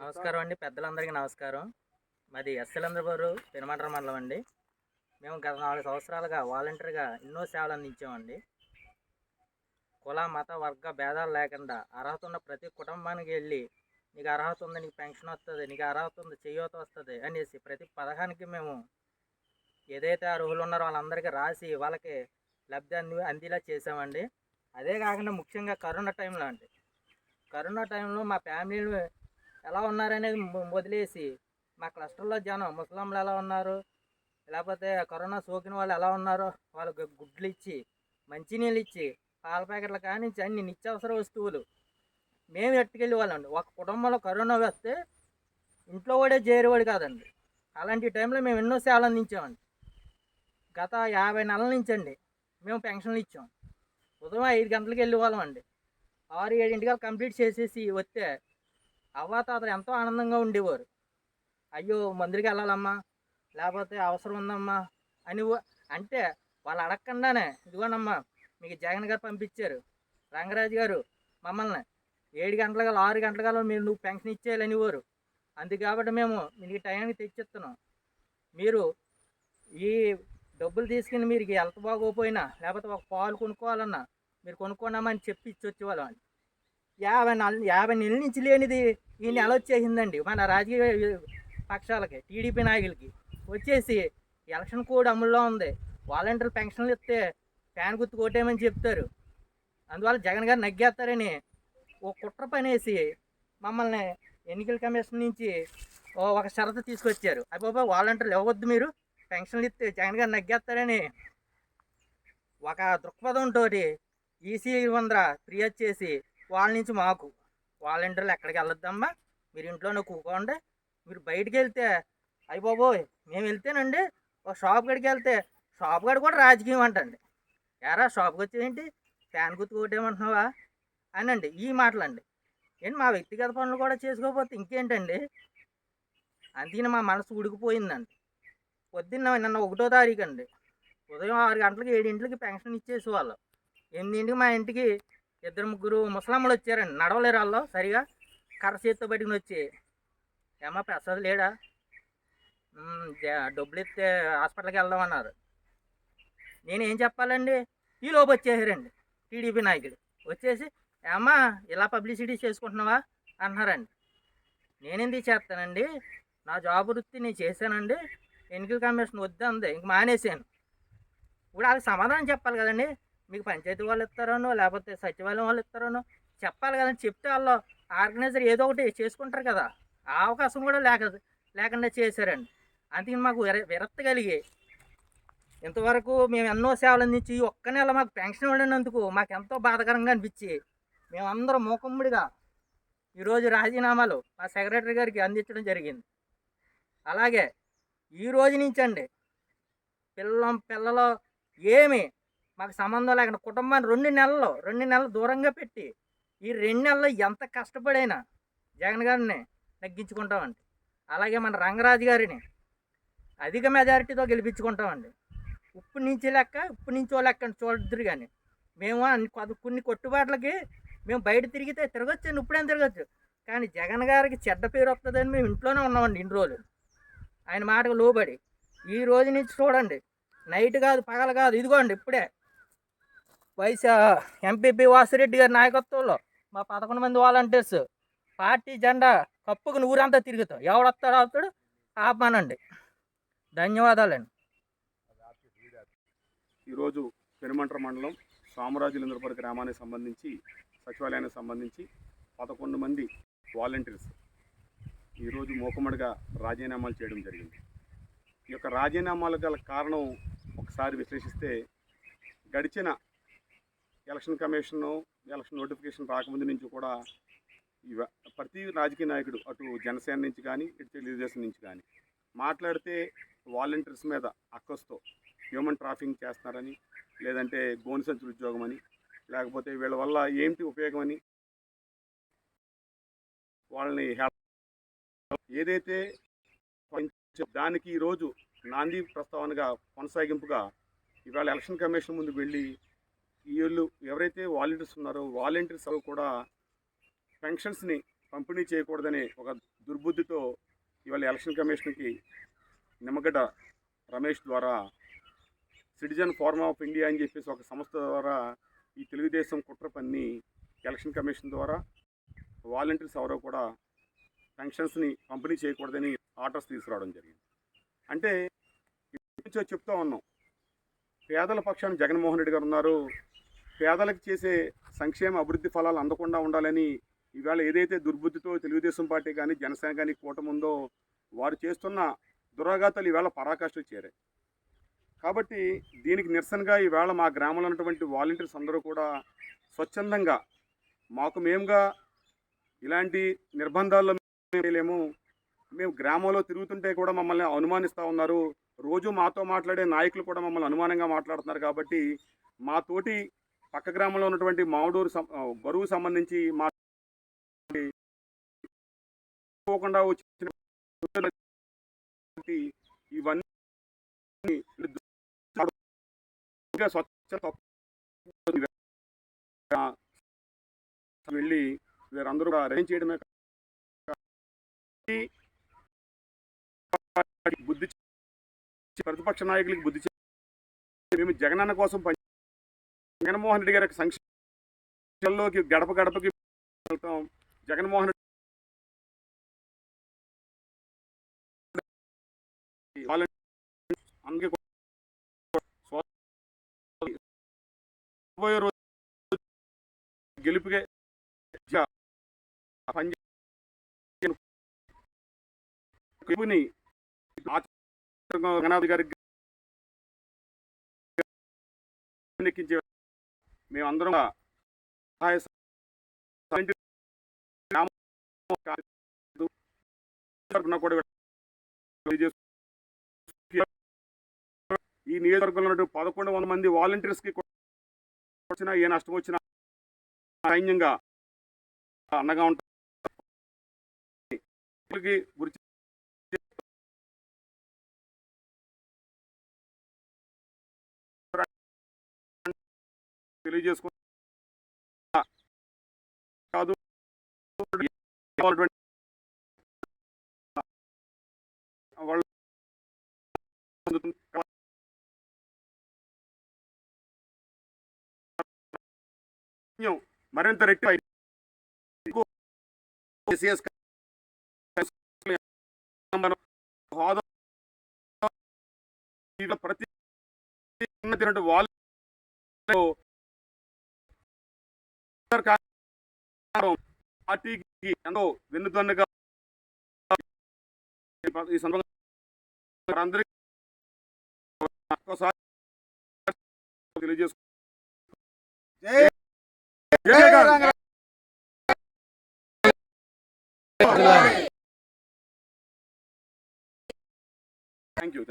నమస్కారం అండి. పెద్దలందరికీ నమస్కారం. మాది ఎస్ఎలంద్రబారు పెనుమంటర మండలం అండి. మేము గత నాలుగు సంవత్సరాలుగా వాలంటీర్గా ఎన్నో సేవలు అందించామండి. కుల మత వర్గ భేదాలు లేకుండా అర్హత ఉన్న ప్రతి కుటుంబానికి వెళ్ళి నీకు అర్హత ఉంది నీకు పెన్షన్ వస్తుంది నీకు అర్హత ఉంది చేయూత వస్తుంది అనేసి ప్రతి పథకానికి మేము ఏదైతే అర్హులు ఉన్నారో వాళ్ళందరికీ రాసి వాళ్ళకి లబ్ధి అంది అందేలా చేసామండి అదే కాకుండా ముఖ్యంగా కరోనా టైంలో అండి. కరోనా టైంలో మా ఫ్యామిలీలు ఎలా ఉన్నారనేది వదిలేసి మా క్లస్టర్లో జనం ముసలాంలు ఎలా ఉన్నారు లేకపోతే కరోనా సోకిన వాళ్ళు ఎలా ఉన్నారో వాళ్ళకి గుడ్లు ఇచ్చి మంచినీళ్ళు ఇచ్చి పాల ప్యాకెట్లు కానించి అన్ని నిత్యావసర వస్తువులు మేము ఎట్టుకెళ్ళి వాళ్ళండి. ఒక కుటుంబంలో కరోనా వస్తే ఇంట్లో కూడా చేరేవాడు కాదండి. అలాంటి టైంలో మేము ఎన్నో సేవలు అందించామండి. గత యాభై నెలల నుంచి అండి మేము పెన్షన్లు ఇచ్చాం. ఉదయం ఐదు గంటలకు వెళ్ళే వాళ్ళం అండి ఆరు ఏడింటికల్ కంప్లీట్ చేసేసి వస్తే అవ్వాతాతలు ఎంతో ఆనందంగా ఉండేవారు. అయ్యో మందిరికి వెళ్ళాలమ్మా లేకపోతే అవసరం ఉందమ్మా అని అంటే వాళ్ళు అడగకుండానే ఇదిగోనమ్మా మీకు జగన్ గారు పంపించారు. రంగరాజు గారు మమ్మల్ని ఏడు గంటల ఆరు గంటల మీరు నువ్వు పెన్షన్ ఇచ్చేయాలనివారు. అందు కాబట్టి మేము మీకు టైంకి తెచ్చిస్తున్నాం. మీరు ఈ డబ్బులు తీసుకుని మీరు హెల్త్ బాగోపోయినా లేకపోతే ఒక పాలు కొనుక్కోవాలన్నా మీరు కొనుక్కున్నామని చెప్పి ఇచ్చి వచ్చేవాళ్ళం అండి. యాభై నెల యాభై నెలల నుంచి లేనిది ఈ నెల వచ్చేసిందండి. మన రాజకీయ పక్షాలకి టీడీపీ నాయకులకి వచ్చేసి ఎలక్షన్ కోడ్ అమల్లో ఉంది. వాలంటీర్ పెన్షన్లు ఇస్తే ఫ్యాన్ గుర్తు కొట్టేయమని చెప్తారు. అందువల్ల జగన్ గారు నగ్గేస్తారని ఓ కుట్ర పనేసి మమ్మల్ని ఎన్నికల కమిషన్ నుంచి ఒక షరతు తీసుకొచ్చారు. అయ్యి వాలంటీర్లు ఇవ్వద్దు మీరు. పెన్షన్లు ఇస్తే జగన్ గారు నగ్గేస్తారని ఒక దృక్పథంతో ఈసీ వందర ఫిర్యాదు చేసి వాళ్ళ నుంచి మాకు. వాలంటీర్లు ఎక్కడికి వెళ్ళొద్దమ్మా. మీరు ఇంట్లోనే కూకోండి. మీరు బయటికి వెళ్తే అయ్యి బాబోయ్ మేము వెళ్తేనండి ఒక షాప్ కాడికి వెళ్తే షాప్ కాడ కూడా రాజకీయం అంటండి. ఎరా షాప్కి వచ్చేయండి ఫ్యాన్ గుర్తు కొట్టేయమంటున్నావా? అనండి ఈ మాటలండి. ఏంటి మా వ్యక్తిగత పనులు కూడా చేసుకోకపోతే ఇంకేంటండి? అందుకని మా మనసు ఉడికిపోయిందండి. పొద్దున్న నిన్న ఒకటో తారీఖు అండి ఉదయం ఆరు గంటలకి ఏడింటికి పెన్షన్ ఇచ్చేసి వాళ్ళు ఎనిమిదింటికి మా ఇంటికి ఇద్దరు ముగ్గురు ముసలమ్మలు వచ్చారండి. నడవలేరు వాళ్ళు సరిగా కర్ర చేతితో పట్టుకుని వచ్చి. ఏమా ప్రసాద్ లేడా? డబ్బులు ఇస్తే హాస్పిటల్కి వెళ్దాం అన్నారు. నేనేం చెప్పాలండి? ఈ లోపు వచ్చేసారండి టీడీపీ నాయకుడు. వచ్చేసి ఏమ్మా ఇలా పబ్లిసిటీ చేసుకుంటున్నావా? అన్నారండి. నేనెందుకు చేస్తానండి? నా జాబ్ వృత్తి నేను చేశానండి. ఎన్నికల కమిషన్ వద్దంది. ఇంక మానేశాను. ఇప్పుడు వాళ్ళకి సమాధానం చెప్పాలి కదండి. మీకు పంచాయతీ వాళ్ళు ఇస్తారనో లేకపోతే సచివాలయం వాళ్ళు ఇస్తారనో చెప్పాలి కదండి. చెప్తే వాళ్ళు ఆర్గనైజర్ ఏదో ఒకటి చేసుకుంటారు కదా. ఆ అవకాశం కూడా లేక లేకుండా చేశారండి. అందుకని మాకు విర విరక్తి కలిగి ఇంతవరకు మేము ఎన్నో సేవలు అందించి ఒక్క నెల మాకు పెన్షన్ ఇవ్వడినందుకు మాకు ఎంతో బాధకరంగా అనిపించి మేమందరం మూకమ్ముడిగా ఈరోజు రాజీనామాలు మా సెక్రటరీ గారికి అందించడం జరిగింది. అలాగే ఈ రోజు నుంచి అండి పిల్లం పిల్లలు ఏమి మాకు సంబంధం లేకుండా కుటుంబాన్ని రెండు నెలలు రెండు నెలలు దూరంగా పెట్టి ఈ రెండు నెలల్లో ఎంత కష్టపడైనా జగన్ గారిని తగ్గించుకుంటామండి. అలాగే మన రంగరాజు గారిని అధిక మెజారిటీతో గెలిపించుకుంటామండి. ఉప్పు నుంచి లెక్క ఉప్పు నుంచి లెక్క చూడద్దురు కానీ మేము అన్ని కొద్ది- కొన్ని కొట్టుబాట్లకి మేము బయట తిరిగితే తిరగచ్చు ఇప్పుడేం తిరగచ్చు? కానీ జగన్ గారికి చెడ్డ పేరు వస్తుందని మేము ఇంట్లోనే ఉన్నామండి ఇన్ని రోజులు. ఆయన మాటకు లోబడి ఈ రోజు నుంచి చూడండి నైట్ కాదు పగలు కాదు ఇదిగోండి ఇప్పుడే వైసా ఎంపీపీ వాసిరెడ్డి గారి నాయకత్వంలో మా పదకొండు మంది వాలంటీర్స్ పార్టీ జెండా కప్పుకుని ఊరంతా తిరుగుతాం. ఎవడొస్తాడో వస్తాడు ఆపమానండి. ధన్యవాదాలండి. ఈరోజు పెనుమంట్ర మండలం సామరాజులేంద్రపురం గ్రామానికి సంబంధించి సచివాలయానికి సంబంధించి పదకొండు మంది వాలంటీర్స్ ఈరోజు మూకమ్మడిగా రాజీనామాలు చేయడం జరిగింది. ఈ యొక్క రాజీనామాలు గల కారణం ఒకసారి విశ్లేషిస్తే గడిచిన ఎలక్షన్ కమిషన్ ఎలక్షన్ నోటిఫికేషన్ రాకముందు నుంచి కూడా ఇవ ప్రతి రాజకీయ నాయకుడు అటు జనసేన నుంచి కానీ ఇటు తెలుగుదేశం నుంచి కానీ మాట్లాడితే వాలంటీర్స్ మీద అక్కస్తో హ్యూమన్ ట్రాఫింగ్ చేస్తున్నారని లేదంటే గోని సంచుల ఉద్యోగం అని లేకపోతే వీళ్ళ వల్ల ఏంటి ఉపయోగం అని వాళ్ళని ఏదైతే దానికి ఈరోజు నాంది ప్రస్తావనగా కొనసాగింపుగా ఇవాళ ఎలక్షన్ కమిషన్ ముందు వెళ్ళి వీళ్ళు ఎవరైతే వాలంటీర్స్ ఉన్నారో వాలంటీర్స్ కూడా పెన్షన్స్ని పంపిణీ చేయకూడదనే ఒక దుర్బుద్ధితో ఇవాళ ఎలక్షన్ కమిషన్కి నిమ్మగడ్డ రమేష్ ద్వారా సిటిజన్ ఫార్మ్ ఆఫ్ ఇండియా అని చెప్పేసి ఒక సంస్థ ద్వారా ఈ తెలుగుదేశం కుట్ర పన్ని ఎలక్షన్ కమిషన్ ద్వారా వాలంటీర్స్ ఎవరో కూడా పెన్షన్స్ని పంపిణీ చేయకూడదని ఆర్డర్స్ తీసుకురావడం జరిగింది. అంటే ఇప్పటి నుంచో చెప్తా ఉన్నాం. పేదల పక్షాన జగన్మోహన్ రెడ్డి గారు ఉన్నారు. పేదలకు చేసే సంక్షేమ అభివృద్ధి ఫలాలు అందకుండా ఉండాలని ఈవేళ ఏదైతే దుర్బుద్ధితో తెలుగుదేశం పార్టీ కానీ జనసేన కానీ కూటమి ఉందో వారు చేస్తున్న దురాఘాతాలు ఈవేళ పరాకాష్ఠలు చేరాయి. కాబట్టి దీనికి నిరసనగా ఈవేళ మా గ్రామంలో ఉన్నటువంటి వాలంటీర్స్ అందరూ కూడా స్వచ్ఛందంగా మాకు మేముగా ఇలాంటి నిర్బంధాల్లో మేము మేము గ్రామంలో తిరుగుతుంటే కూడా మమ్మల్ని అనుమానిస్తూ ఉన్నారు. రోజు మాతో మాట్లాడే నాయకులు కూడా మమ్మల్ని అనుమానంగా మాట్లాడుతున్నారు కాబట్టి మా తోటి పక్క గ్రామంలో ఉన్నటువంటి మామిడూరు బరువు సంబంధించి మా పోకుండా వచ్చిన ఇవన్నీ వెళ్ళి వీరందరూ కూడా అరేంజ్ చేయడమే కాదు. బుద్ధి చెప్పి ప్రతిపక్ష నాయకులకి బుద్ధి మేము జగనన్న కోసం పని జగన్మోహన్ రెడ్డి గారి సంక్షేమంలోకి గడప గడపకి వెళ్తాం. జగన్మోహన్ రెడ్డి రాబోయే రోజు గెలుపుకే పని రంగనాథ్ గారికి ఎక్కించే మేమందరం సహాయ ఈ నియోజకవర్గంలో పదకొండు వందల మంది వాలంటీర్స్కి వచ్చినా ఏ నష్టం వచ్చినా సైన్యంగా అండగా ఉంటారు. గురించి తెలియజేసుకుంటా కాదు. వాళ్ళు మరింత రెట్టి ప్రతి వాళ్ళు పార్టీకి ఎంతో వెన్నుదన్నుగా ఈ సందర్భంగా అందరికీ. Thank you